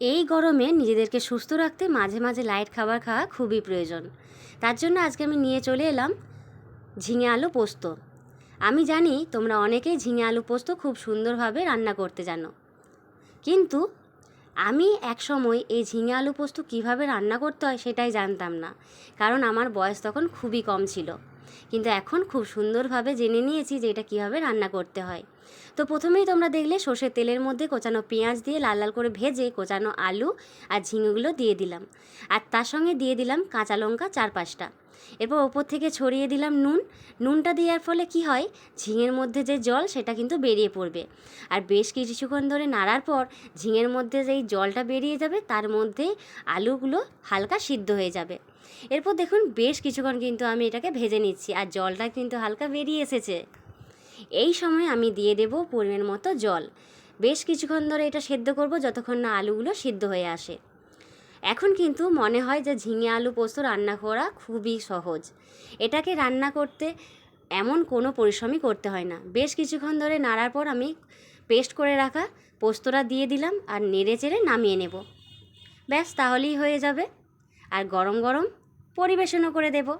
এই গরমে নিজেদেরকে সুস্থ রাখতে মাঝে মাঝে লাইট খাবার খাওয়া খুবই প্রয়োজন। তার জন্য আজকে আমি নিয়ে চলে এলাম ঝিঙে আলু পোস্ত। আমি জানি তোমরা অনেকেই ঝিঙে আলু পোস্ত খুব সুন্দরভাবে রান্না করতে জানো। কিন্তু আমি একসময় এই ঝিঙে আলু পোস্ত কীভাবে রান্না করতে হয় সেটাই জানতাম না। কারণ আমার বয়স তখন খুবই কম ছিল। কিন্তু এখন খুব সুন্দরভাবে জেনে নিয়েছি যে এটা কীভাবে রান্না করতে হয়। তো প্রথমেই তোমরা দেখলে সর্ষের তেলের মধ্যে কোচানো পেঁয়াজ দিয়ে লাল লাল করে ভেজে কোচানো আলু আর ঝিঙেগুলো দিয়ে দিলাম। আর তার সঙ্গে দিয়ে দিলাম কাঁচা লঙ্কা চার পাঁচটা। এরপর ওপর থেকে ছড়িয়ে দিলাম নুন। নুনটা দেওয়ার ফলে কি হয়? ঝিঙের মধ্যে যে জল, সেটা কিন্তু বেরিয়ে পড়বে। আর বেশ কিছুক্ষণ ধরে নাড়ার পর ঝিঙের মধ্যে যেই জলটা বেরিয়ে যাবে, তার মধ্যে আলুগুলো হালকা সিদ্ধ হয়ে যাবে। এরপর দেখুন, বেশ কিছুক্ষণ কিন্তু আমি এটাকে ভেজে নিচ্ছি আর জলটা কিন্তু হালকা বেরিয়ে এসেছে। এই সময় আমি দিয়ে দেব পরিমাণ মতো জল। বেশ কিছুক্ষণ ধরে এটা সেদ্ধ করব, যতক্ষণ না আলুগুলো সিদ্ধ হয়ে আসে। এখন কিন্তু মনে হয় যে ঝিঙে আলু পোস্ত রান্না করা খুবই সহজ। এটাকে রান্না করতে এমন কোনো পরিশ্রমই করতে হয় না। বেশ কিছুক্ষণ ধরে নাড়ার পর আমি পেস্ট করে রাখা পোস্তটা দিয়ে দিলাম আর নেড়ে চেড়ে নামিয়ে নেব। ব্যাস, তাহলেই হয়ে যাবে। আর গরম গরম পরিবেশনও করে দেবো।